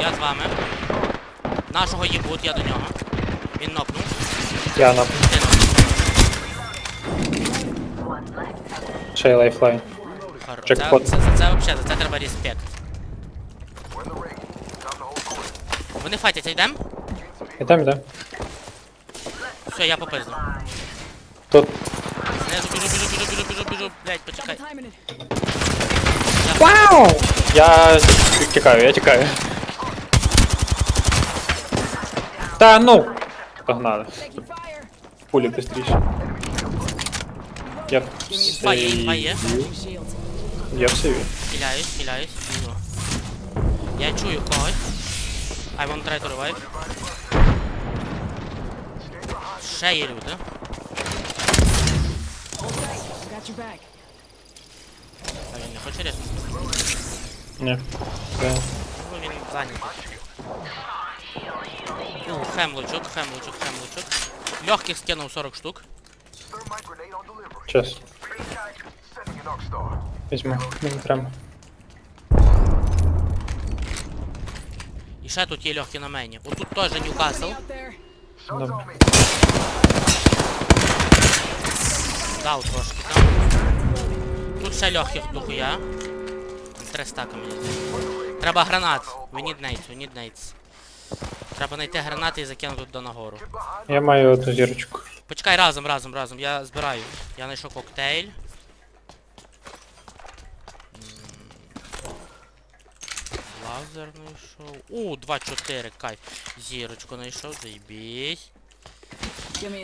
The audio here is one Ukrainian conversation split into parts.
я з вами. Нашого їбут, я до нього. Він нокнув. Я на Ти нокнув. ще й лайфлайн. Хор- Це, Джекпот. це, це, це взагалі, за це треба респект. Вони файтяться, йдем? Ідем, ідем. Все, я попизду. Тут. Знизу біжу, біжу, біжу, біжу, біжу, біжу. Блять, почекай. Вау! Я тікаю, я тікаю. Та ну! Погнали. Taking fire. Пулі быстріше. Я Інфа є, інфа є. Shields. Я в сейві. Хиляюсь, хиляюсь, біжу. Я чую когось. I want try to revive. Ще є люди. Got your back. А він не хоче різати? Ні. Це- Ну він зайнятий. Ну, хемлочок, хемлочок, хемлочок. Легких скинув 40 штук. Час. Візьму. Мені треба. І ще тут є легкі на мені. Отут теж Ньюкасл. Добре. Дав трошки там. Тут ще легких дохуя. Три стака мені. Треба гранат. We need nades, we need nades. Треба знайти гранати і закинути туди нагору. Я маю одну зірочку. Почекай разом, разом, разом. Я збираю. Я знайшов коктейль. Лазер знайшов. У, 2-4, кайф. Зірочку знайшов, a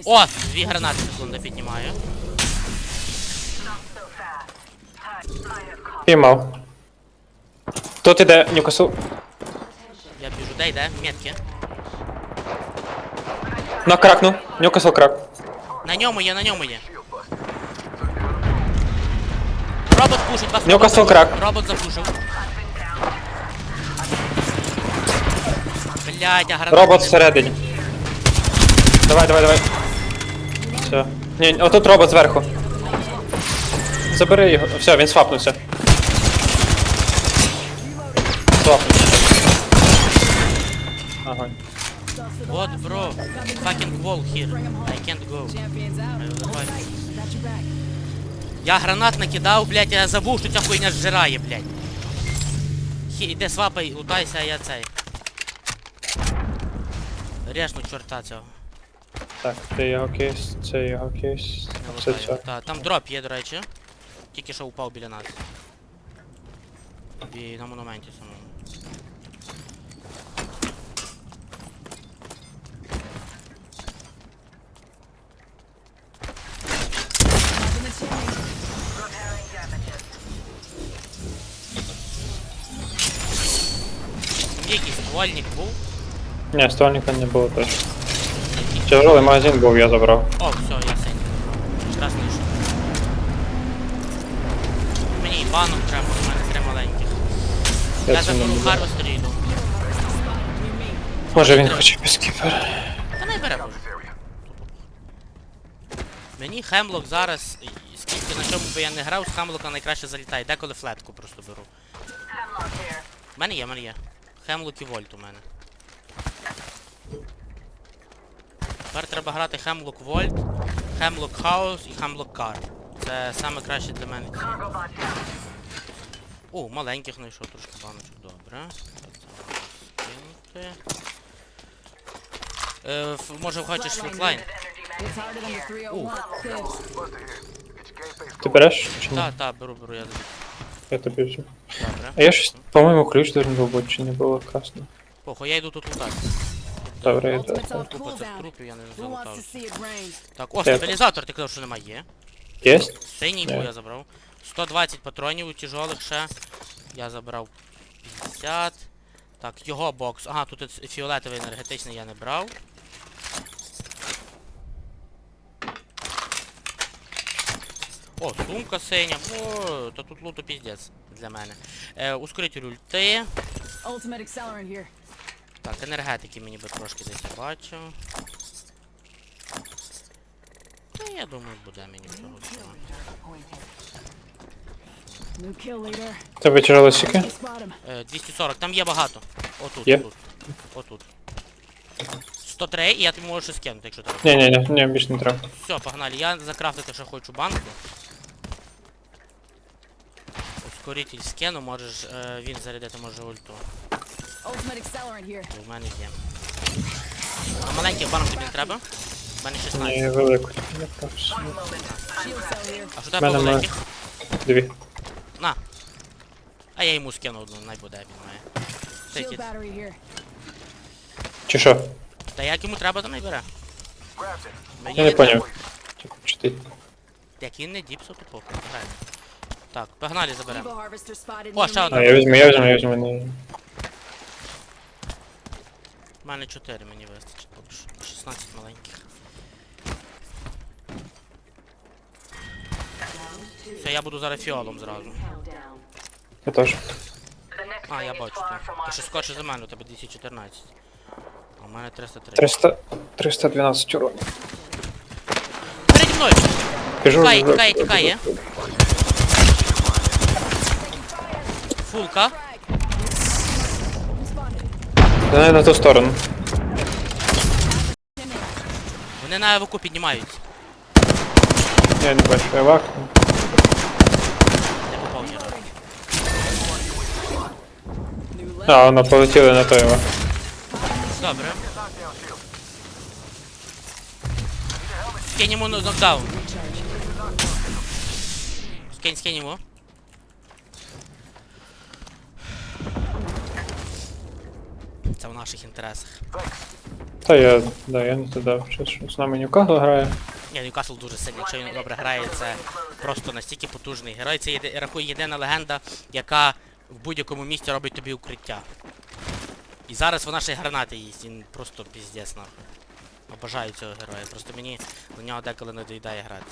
О! Дві гранати секунди піднімаю. Піймав. Тут іде Ньюкасл. Де йде? Метки. На кракну. Ньюкасл крак. На ньому є, на ньому є. Робот пушить вас. Ньюкасл робот крак. Робот запушив. Блядь, а гранати... Робот всередині. Давай, давай, давай. Все. Ні, отут робот зверху. Забери його. Все, він свапнувся. Свапнувся. Ага. Вот, бро. Fucking wall here. I can't go. Я гранат накидав, блядь, я забув, що ця хуйня зжирає, блядь. Хі, іди свапай, лутайся, а я цей. Режну чорта цього. Так, це його кейс, це його кейс. Не Це лутаю. Та, там дроп є, до речі. Тільки що упав біля нас. І на монументі самому. Ствольник був. Ні, ствольника не було точно. Тяжелий магазин був, я забрав. О, все, я синь. Якраз знайшов. Мені і банок треба, у мене три маленьких. Я Я не заберу харвестер йду. Може він хоче без кіпер. Та не бере може. Мені хемлок зараз, і скільки на чому би я не грав, з хемлока найкраще залітає. Деколи флетку просто беру. У мене є, в мене є. Хемлок і вольт у мене. Тепер треба грати Хемлок Вольт, Хемлок Хаус і Хемлок Кар. Це саме краще для мене. О, маленьких знайшов трошки баночок, добре. Е, може хочеш флотлайн? It's harder than the 301. Tips. Ти береш? Так, так, беру, беру, я. Я тобі вже. Добре. А я щось, по-моєму, ключ должен був бути, чи не було красно. Похуй, я йду тут лутати. Добре, я йду. Тупо cooldown. трупів, я не залутав. Так, о, Де? стабілізатор, ти казав, що немає. Є. Єсть? Синій був, я забрав. 120 патронів у тяжелих ще. Я забрав 50. Так, його бокс. Ага, тут ц- фіолетовий енергетичний я не брав. О, сумка синя. О, та тут луту піздець для мене. Е, ускоритель ульти. Так, енергетики мені би трошки десь я бачу. Та я думаю, буде мені всього цього. Leader. Це вичирали сіки? You spot him. Е, 240, там є багато. Отут, Є? отут. Отут. 103, і я тобі можу щось скинути, якщо треба. Ні, ні, ні, ні, більше не треба. Все, погнали. Я закрафтити, що хочу банку. Ускоритель скину, можеш е, він зарядити може ульту. В мене є. А маленьких банок тобі не треба? У мене 16. Ні, велику. Я here. А що тебе мене має. великих? Дві. На. А я йому скину одну, най буде, він має. Take it. Чи що? Та як йому треба, то не бере. Мені Я не поняв. Типу, Чи ти? Як він не діпсо, то похуй, граємо. Так, погнали, заберемо. О, ще одна. А, я візьму, я візьму, я візьму. У мене 4 мені вистачить поки що. 16 маленьких. Все, я буду зараз фіолом зразу. Я теж. А, я бачу. Ти, ти ще скорше за мене, у тебе 214. А у мене 303. 300... 312 урон. Переді мною! Біжу. Тікає, тікає, тікає. Фулка. Давай на ту сторону. Вони на еваку піднімають. Я не бачу, я вак. Не попав ні разу. А, воно полетіли на той вак. Добре. Скинь йому но- нокдаун. Скинь, скинь йому. Це в наших інтересах. Та я, да, я не туди. Що з нами Ньюкасл грає. Ні, Ньюкасл дуже сильний, якщо він добре грає, це просто настільки потужний герой. Це єди, рахує єдина легенда, яка в будь-якому місті робить тобі укриття. І зараз вона ще гранати їсть, він просто піздець нахуй. Обожаю цього героя, просто мені на нього деколи не доїдає грати.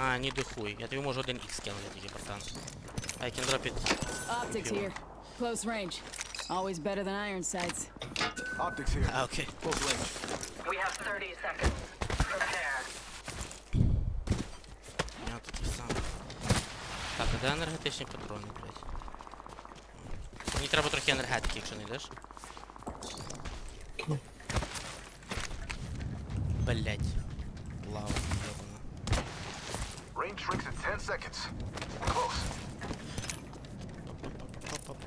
А, ні дохуй. Я тобі можу один ікс кинути тільки, братан. I can drop it. Optics here. Close range. Always better than iron sights. Optics here. А, окей. Close range. We have 30 seconds. Prepare. Я такий сам. Так, а де енергетичні патрони, блядь? Мені треба трохи енергетики, якщо не йдеш. Блять. Лава. Range shrinks in 10 seconds. Close.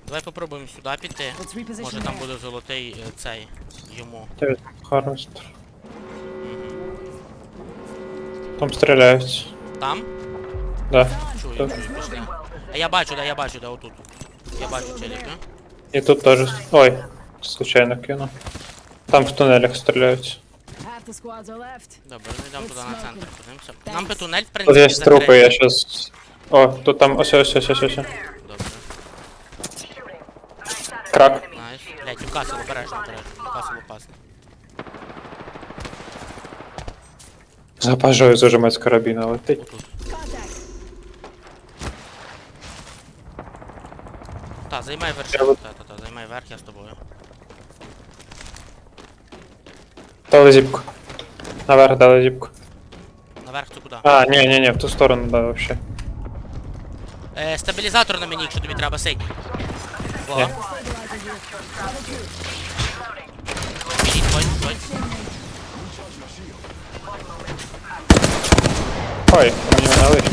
Давай попробуємо сюди піти. Може там буде золотий е, цей йому. Ти Харвестер. Там стріляють. Там? Да. Чую, Так. чую, пішли. А я бачу, да, я бачу, да, отут. Я бачу челіка. І тут теж. Ой, случайно кинув. Там в тунелях стріляють. Добре, ми йдемо туди на центр, подивимося. Нам би тунель, в Тут принципі, є трупи, закрити. я щас. О, тут там ось ось ось ось ось. Добре. Крак. shield. Блять, Ньюкасл обережно, обережно. Ньюкасл опасний. Запажаю зажимать з карабіна летить. Отут. Та, займай вершину. Та, та, та, займай верх, я з тобою. Дали зіпку. Наверх дали зіпку. Наверх це куди? А, ні, ні, ні, в ту сторону, да, вообще. Е, стабілізатор на мені, якщо тобі треба синій. Во. Ні. Мені твой, твой. Ой, мені вона лишня.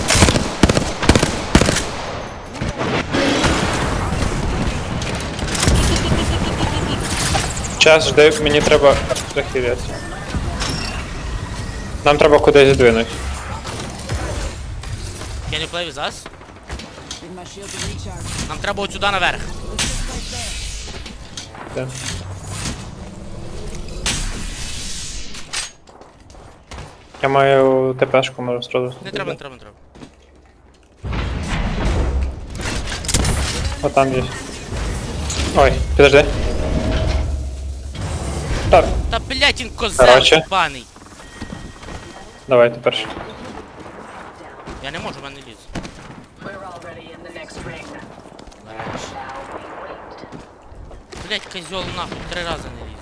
Час жди, мені треба захилятися. Нам треба кудись здвинути. Can you play with us? Нам треба от сюди наверх. Де? Я маю ТПшку, можу сразу. Не треба, не треба, не треба. О, там є. Ой, підожди. Так, Та блять, він козел Короче. баний. давай тепер. ще. Я не можу, в мене ліз. We're already in the next ring. Береш. Now we wait. Блять, козел нахуй, три рази не ліз.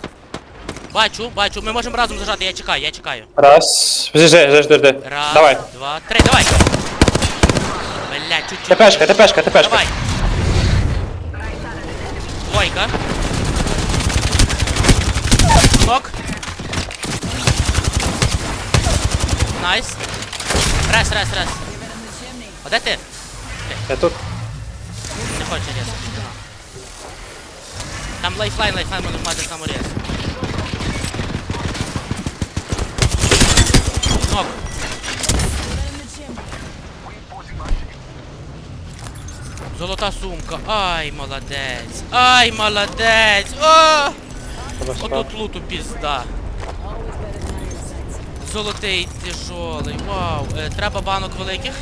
Бачу, бачу, ми можемо разом зажати, я чекаю, я чекаю. Раз. Жди, жди, жди, жди. Раз, Давай. два, три, давай. Блядь, чуть-чуть. ТПшка, ТПшка, ТПшка. Давай. Двойка. Нок. Найс. Раз, раз, раз. А де ти? Я тут. Не хоче рез. Там лайфлайн, лайфлайн може мати саморез. Нок. Золота сумка. Ай, молодець. Ай, молодець. О! Отут луту пізда. Золотий тяжолий. Вау. Е, треба банок великих.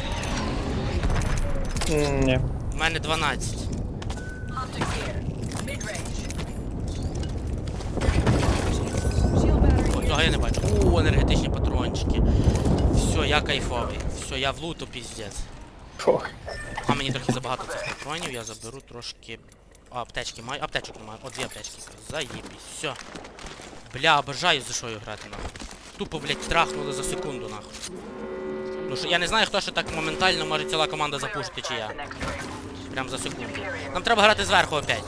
Ні. У мене 12. Hunting here. Mid-range. Shield battery О, цього я не бачу. О, енергетичні патрончики. Все, я кайфовий. Все, я в луту піздець. А мені трохи забагато цих патронів, я заберу трошки. А, аптечки маю. Аптечок немає. О, дві аптечки. Заєбісь. Все. Бля, обожаю за що грати нахуй. Тупо, блядь, трахнули за секунду нахуй. Ну що я не знаю, хто ще так моментально може ціла команда запушити, чи я. Прям за секунду. Нам треба грати зверху опять.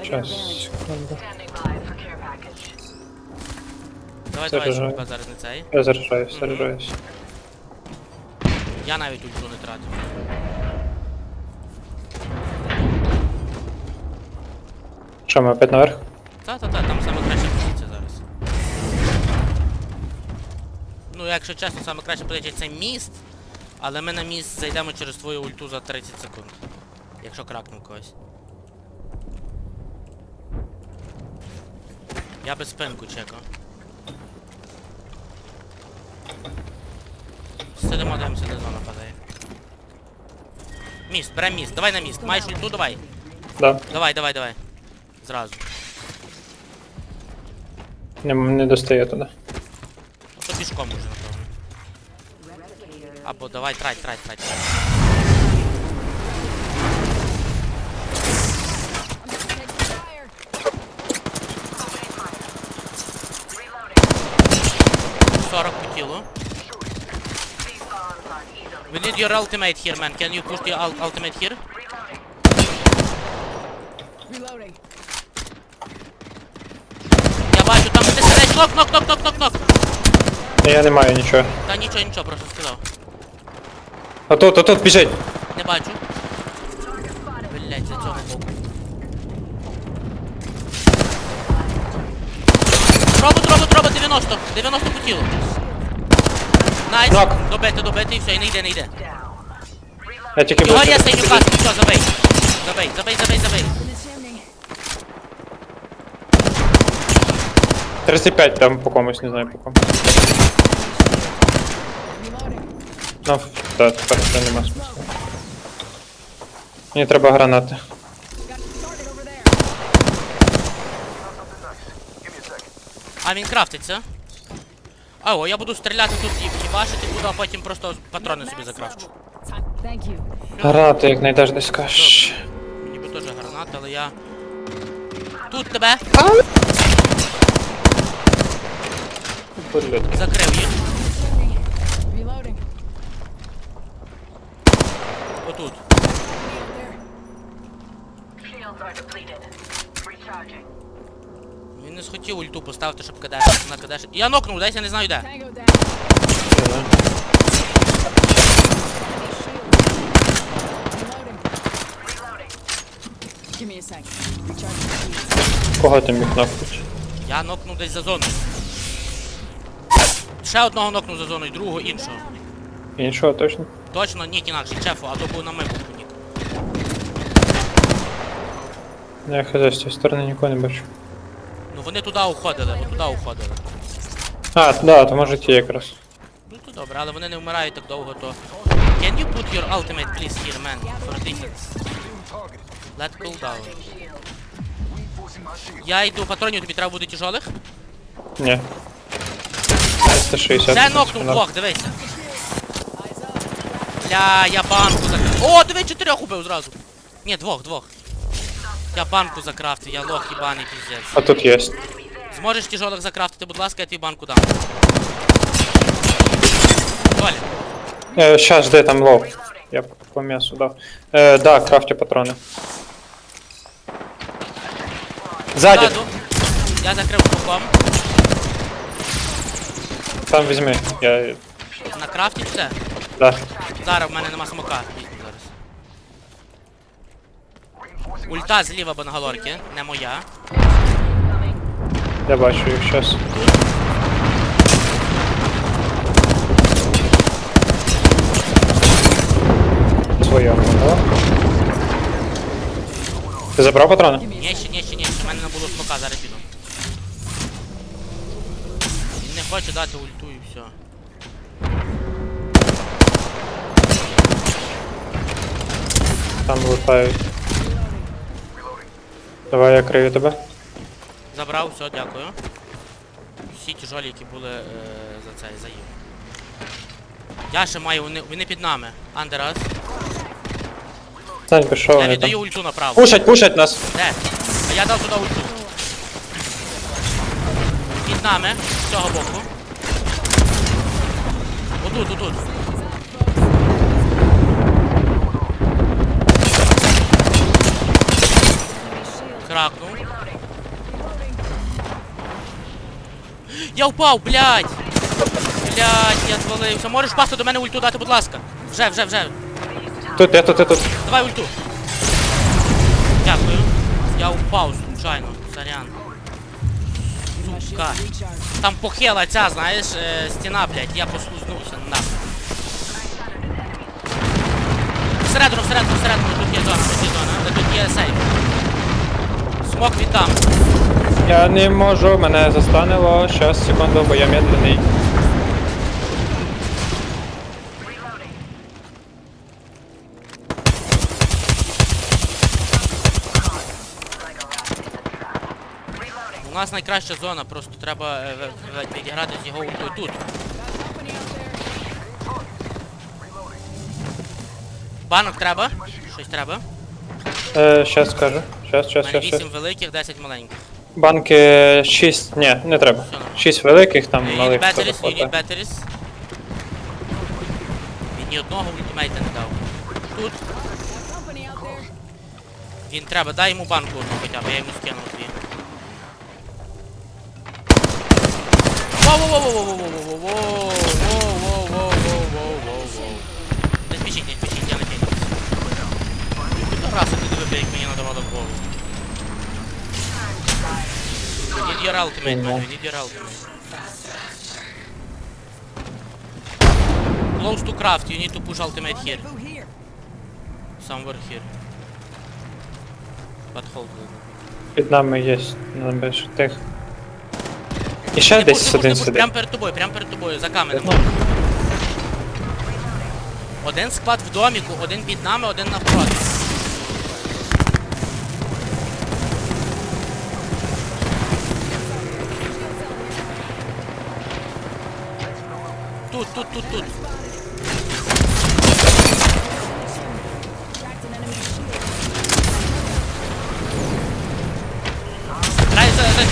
Bearings. секунду. Давай, давай, Заряджаю. щоб зараз не цей. Я заряджаюсь, заряджаюсь. Я навіть ульту не тратив. Що, ми опять наверх? Та-та-та, там саме краща позиція зараз. Ну, якщо чесно, саме краща позиція це міст, але ми на міст зайдемо через твою ульту за 30 секунд. Якщо кракнув когось. Я без спинку чекав. Сидимо, дивимося, де зона падає. Міст, берем міст, давай на міст. Маєш ульту, давай. Да. Давай, давай, давай. Зразу. Не, не достає туди. Ну, то пішком уже, напевно. Або давай, трать, трать, трать. 40 по тілу. We need your ultimate here, man. Can you push ul ultimate here? Reloading. Бачу, там ти сидиш. Нок, нок, нок, нок, нок, нок. Я не маю нічого. Та нічого, нічого, просто сказав. Отут, отут, біжить. Не бачу. Блять, за цього боку. Робот, робот, робот, 90. 90 по тілу. Найс. Нок. Добити, добити і все, і не йде, не йде. Я тільки Його буду. є каску, все, забий. Забий, забий, забий, забий. 35 там по комусь, не знаю по кому. Ну, так, тепер вже нема смислу. Мені треба гранати. А він крафтиться. А, о, я буду стріляти тут і їбашити буду, а потім просто патрони собі закрафчу. Гранати, як знайдеш десь скажеш. Мені би теж гранат, але я. Тут тебе Блядь. закрив їх. Reloading. Отут. Enemy out there. Shields are depleted. Recharging. Він не схотів ульту поставити, щоб кадеш на кадеш. Я нокнув, десь я не знаю де. Tango down. Reloading. Reloading. Give me a sec. Recharging. Кого ти міг нокнути? Я нокнув десь за зоною. Ще одного нокнув за зоною, другого іншого. Іншого точно? Точно нік інакше, чефу, а то був на мику нік. Я хз, з цієї сторони нікого не бачу. Ну вони туди уходили, от туди уходили. А, да, то може ті якраз. Ну то добре, але вони не вмирають так довго, то. Can you put your ultimate please here, man? For distance. Let cool down. Я йду, патронів тобі треба буде тяжолих. Ні. 360. Це нокнув двох, дивись. Бля, я банку закрафтив. О, диви, чотирьох убив зразу. Ні, двох, двох. Я банку закрафтив, я лох їбаний піздець. А тут є. Зможеш тяжолих закрафтити, будь ласка, я твій банку дам. Толя, Е, щас, жди, там лов. Я по- м'ясу дав. Е, да, крафті патрони. Ззаді, ззаду. Я закрив купом. Там візьми. Я. На крафті все. Да. Зараз в мене нема смока. Зараз. Ульта зліва бангалорки, не моя. Я бачу їх щас. Своє, да? Ти забрав патрони? Ні, ще, ні, ще, ні, ще. В мене не було смока, зараз піду. Не дати ульту і все. Там лутають. Давай я крию тебе. Забрав, все, дякую. Всі тяжолі, які були е, за цей заїв. Я ще маю, вони, вони під нами. Андерас. Сань, пішов Я вони віддаю ульту направо. Пушать, пушать нас. Де? А я дав туди ульту. Під нами, з цього боку. Отут, отут. Кракнув. Я впав, блядь! Блядь, я звалився. Можеш пасту до мене ульту дати, будь ласка. Вже, вже, вже. Тут, я тут, я тут. Давай ульту. Дякую. Я упав случайно. Сорян. Сука. Там похила ця, знаєш, е, стіна, блядь, я послузнувся нахуй. Всередину, всередину, всередину, тут є зона, тут є зона, тут є сейф. Смок віддам. Я не можу, мене застанило. Щас, секунду, бо я медленний. Нас найкраща зона, просто треба е, відіграти з його ультою тут. Банок треба? Щось треба? Е, щас скажу. Щас, щас, щас, щас. 8 великих, 10 маленьких. Банки 6. Ні, не треба. 6 великих, там need малих batteries, хватає. batteries. Він ні одного ультимейта не дав. Тут він треба, дай йому банку одну хоча б, я йому скинув дві. Воу-воу-воу-воу-воу-воу-воу-воу-воу-воу-воу-воу-воу. Не спішіть, не спішіть, я не кинусь. Раз ти диви, як мені надавало в голову. We need your ultimate, man, we need your ultimate. Close to craft, you need to push ultimate here. Rendezvous here. Somewhere here. But hold. Під нами є. Нам більше тих. І ще десь один пуш, сидить. Перед тобою, прям перед тобою, за каменем. Один склад в доміку, один під нами, один навпроти. Тут, тут, тут, тут.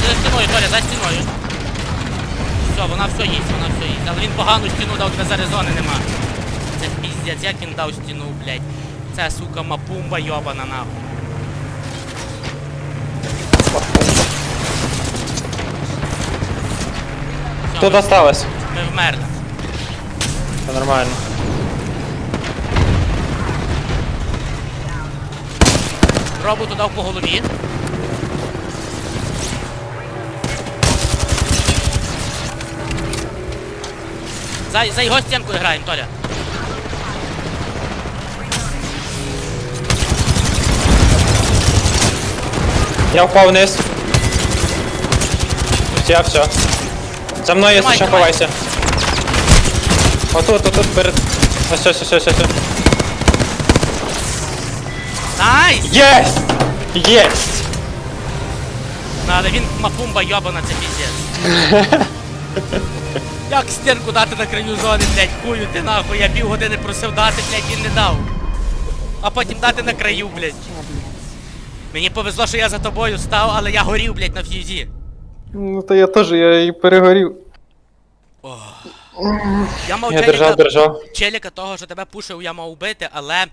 За стіною, Толя, за стіною. Все, вона все їсть, вона все їсть. Але він погану стіну дав, тебе зараз зони нема. Це піздець, як він дав стіну, блядь. Це, сука, мапумба йобана нахуй. Все, Тут ми, осталось. ми вмерли. Це нормально. Роботу дав по голові. За, за його стінкою граємо, Толя. Я впав вниз. Я все. За мною, якщо Тримай, ще тримай. ховайся. Отут, отут перед. Ось, ось, ось, ось, ось. Найс! Єсть! Єсть! Ну, але він мапумба йобана, це піздець. Як стінку дати на краю зони, блядь, кую ти нахуй, я півгодини просив дати, блядь, він не дав. А потім дати на краю, блядь. Мені повезло, що я за тобою став, але я горів, блядь, на ф'юзі. Ну то я теж, я і перегорів. Я мав Я держав, держав. челіка того, що тебе пушив, я мав убити, але